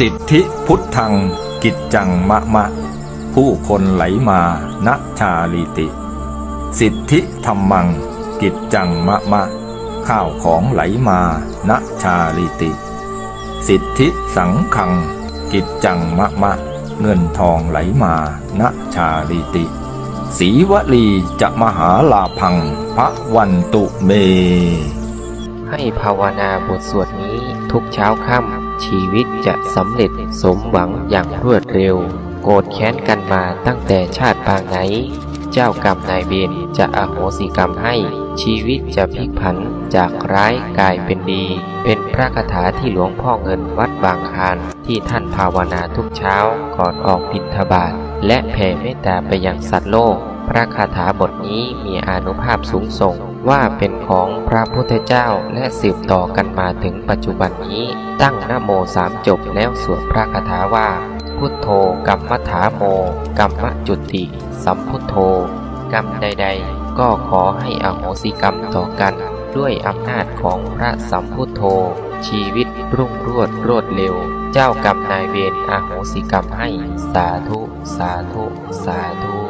สิทธิพุทธังกิจจังมะมะ ผู้คนไหลมาณชาลีติ สิทธิธรรมัง กิจจังมะมะ ข้าวของไหลมาณชาลีติ สิทธิสังขัง กิจจังมะมะ เงินทองไหลมาณชาลีติสีวลีจะมหาลาพังพระวันตุเม ให้ภาวนาบทสวดนี้ทุกเช้าค่ำ ชีวิตจะสำเร็จสมหวังอย่างรวดเร็ว โกรธแค้นกันมาตั้งแต่ชาติปางไหน เจ้ากรรมนายเวรจะอโหสิกรรมให้ ชีวิตจะพลิกผันจากร้ายกลายเป็นดี เป็นพระคาถาที่หลวงพ่อเงินวัดบางคานที่ท่านภาวนาทุกเช้าก่อนออกบิณฑบาตและแผ่เมตตาไปยังสัตว์โลก พระคาถาบทนี้มีอานุภาพสูงส่งว่าเป็น ของพระพุทธเจ้าและสืบต่อกันมาถึงปัจจุบันนี้ ตั้งนโมสามจบแล้วสวดพระคาถาว่า พุทโธกัมมัฏฐาโมกัมมะจุติ สัมพุทโธ กรรมใด ๆ ก็ขอให้อโหสิกรรมต่อกัน ด้วยอำนาจของพระสัมพุทโธ ชีวิตรุ่งรวดรวดเร็ว เจ้ากรรมนายเวรอโหสิกรรมให้สาธุ สาธุ สาธุ